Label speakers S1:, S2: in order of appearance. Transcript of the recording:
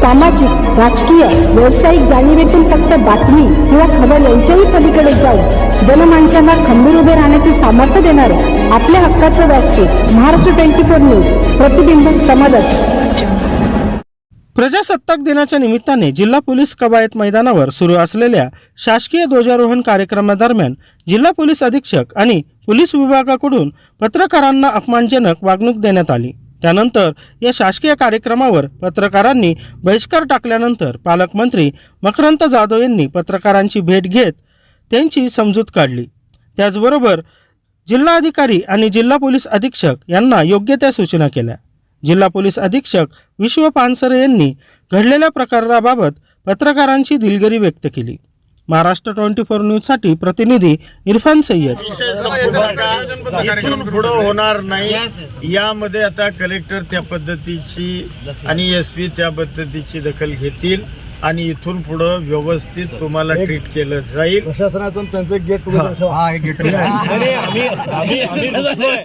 S1: सामाजिक राजकीय व्यावसायिक जाणीवेतून फक्त बातमी किंवा खबर यांच्याही पलीकडे जाऊन जनमानसांना खंबीर उभे राहण्याचे सामर्थ्य देणारे आपल्या हक्काचं व्यासपीठ महाराष्ट्र ट्वेंटी फोर न्यूज प्रतिबिंब समाजात
S2: प्रजासत्ताक दिनाच्या निमित्ताने जिल्हा पोलीस कवायत मैदानावर सुरू असलेल्या शासकीय ध्वजारोहण कार्यक्रमादरम्यान जिल्हा पोलीस अधीक्षक आणि पोलीस विभागाकडून पत्रकारांना अपमानजनक वागणूक देण्यात आली. त्यानंतर या शासकीय कार्यक्रमावर पत्रकारांनी बहिष्कार टाकल्यानंतर पालकमंत्री मकरंत जाधव यांनी पत्रकारांची भेट घेत त्यांची समजूत काढली. त्याचबरोबर जिल्हाधिकारी आणि जिल्हा पोलीस अधीक्षक यांना योग्य त्या सूचना केल्या. जिल्हा पोलीस अधीक्षक विश्व पानसरे यांनी घडलेल्या प्रकाराबाबत पत्रकारांची दिलगिरी व्यक्त केली. महाराष्ट्र ट्वेंटी फोर न्यूजसाठी प्रतिनिधी इरफान सय्यद.
S3: पुढं होणार नाही. यामध्ये आता कलेक्टर त्या पद्धतीची आणि एस पी त्या पद्धतीची दखल घेतील आणि इथून पुढं व्यवस्थित तुम्हाला ट्रीट केलं जाईल.
S4: प्रशासनाचं त्यांचं गेट
S3: हा, हे together.